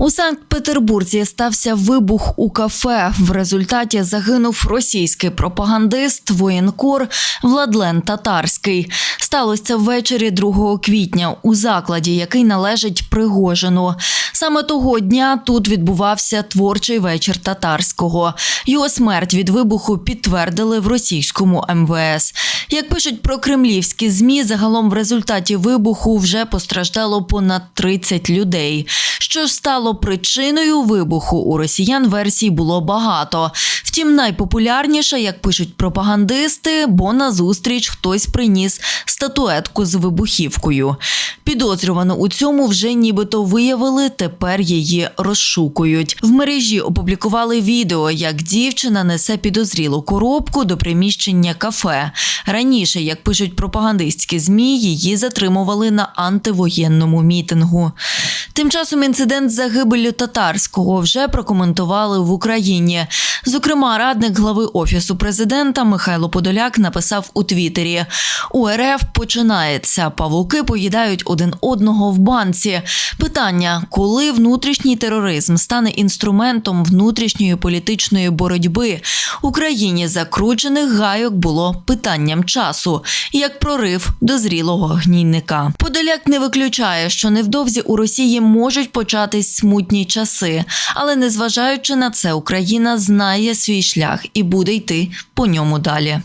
У Санкт-Петербурзі стався вибух у кафе. В результаті загинув російський пропагандист, воєнкор Владлен Татарський. Сталося це ввечері 2 квітня у закладі, який належить Пригожину. Саме того дня тут відбувався творчий вечір татарського. Його смерть від вибуху підтвердили в російському МВС. Як пишуть про кремлівські змі, загалом в результаті вибуху вже постраждало понад 30 людей. Що стало причиною вибуху у росіян версій було багато. Втім, найпопулярніша, як пишуть пропагандисти, бо на зустріч хтось приніс статуетку з вибухівкою. Підозрювану у цьому вже нібито виявили, тепер її розшукують. В мережі опублікували відео, як дівчина несе підозрілу коробку до приміщення кафе. Раніше, як пишуть пропагандистські змі, її затримували на антивоєнному мітингу. Тим часом інцидент з загибеллю татарського вже прокоментували в Україні. Зокрема, радник глави офісу президента Михайло Подоляк написав у Твіттері: у РФ починається. Павуки поїдають один одного в банці. Питання: коли внутрішній тероризм стане інструментом внутрішньої політичної боротьби, Україні закручених гайок було питанням часу, як прорив до зрілого гнійника. Подоляк не виключає, що невдовзі у Росії можуть початись смутні часи, але незважаючи на це, Україна знає свій шлях і буде йти по ньому далі.